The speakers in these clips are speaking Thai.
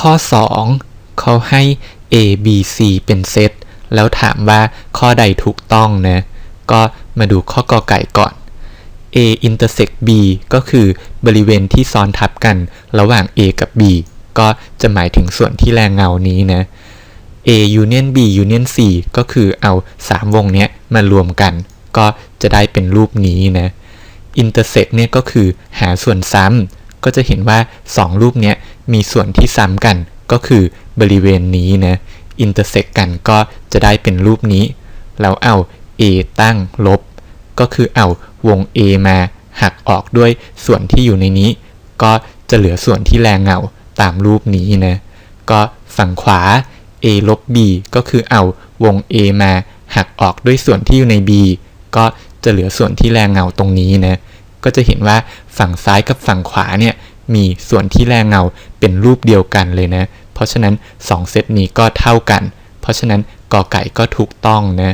ข้อ 2 เขาให้ A B C เป็นเซตแล้วถามว่าข้อใดถูกต้องนะ ก็มาดูข้อกอไก่ก่อน A intersect B ก็คือบริเวณที่ซ้อนทับกันระหว่าง A กับ B ก็จะหมายถึงส่วนที่แรงเงานี้นะ A union B union C ก็คือเอา 3 วงเนี้ยมารวมกัน ก็จะได้เป็นรูปนี้นะ intersect เนี่ยก็คือหาส่วนซ้ำ ก็จะเห็นว่า 2 รูปนี้มีส่วนที่ซ้ำกันก็คือบริเวณนี้นะ intersect กันก็จะได้เป็นรูปนี้ แล้วเอา A ตั้งลบ ก็คือเอาวง A มาหักออกด้วยส่วนที่อยู่ในนี้ ก็จะเหลือส่วนที่แรงเงาตามรูปนี้นะก็ฝั่งขวา A ลบ B ก็คือเอาวง A มาหักออกด้วยส่วนที่อยู่ใน B ก็จะเหลือส่วนที่แรงเงาตรงนี้นะ ก็จะเห็นว่าฝั่งซ้ายกับฝั่งขวาเนี่ยมีส่วนที่แรงเงาเป็นรูปเดียวกันเลยนะ เพราะฉะนั้น 2 เซตนี้ก็เท่ากัน เพราะฉะนั้นกอไก่ก็ถูกต้องนะ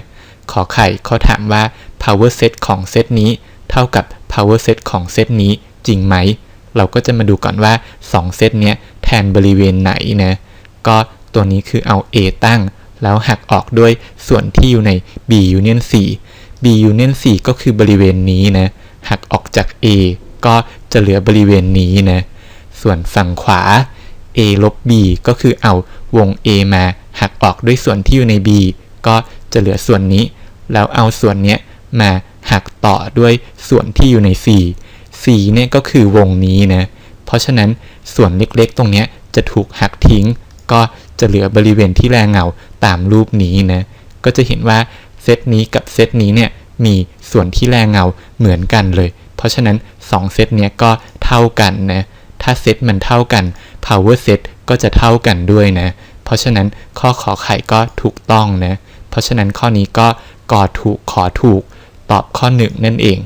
ขอไข่เขาถามว่า power set ของเซตนี้ เท่ากับ power set ของเซตนี้จริงไหม เราก็จะมาดูก่อนว่า 2 เซตเนี้ยแทนบริเวณไหนนะ ก็ตัวนี้คือเอา A ตั้ง แล้วหักออกด้วยส่วนที่อยู่ใน B union C B union C ก็คือบริเวณนี้นะ หักออกจาก A ก็จะเหลือบริเวณนี้นะ ส่วนฝั่งขวา A ลบ B ก็คือเอาวง A มาหักออกด้วยส่วนที่อยู่ใน B ก็จะเหลือส่วนนี้ แล้วเอาส่วนเนี้ยมาหักต่อด้วยส่วนที่อยู่ใน C C เนี่ยก็คือวงนี้นะ เพราะฉะนั้นส่วนเล็กๆ ตรงเนี้ยจะถูกหักทิ้ง ก็จะเหลือบริเวณที่แรงเงาตามรูปนี้นะ ก็จะเห็นว่าเซตนี้กับเซตนี้เนี่ยมี ส่วนที่แรงเงาเหมือนกันเลย เพราะฉะนั้น 2 เซตเนี้ยก็เท่ากันนะ ถ้าเซตมันเท่ากัน power set ก็จะเท่ากันด้วยนะ เพราะฉะนั้นข้อขอไข่ก็ถูกต้องนะ เพราะฉะนั้นข้อนี้ก็กอถูกขอถูกตอบข้อหนึ่งนั่นเอง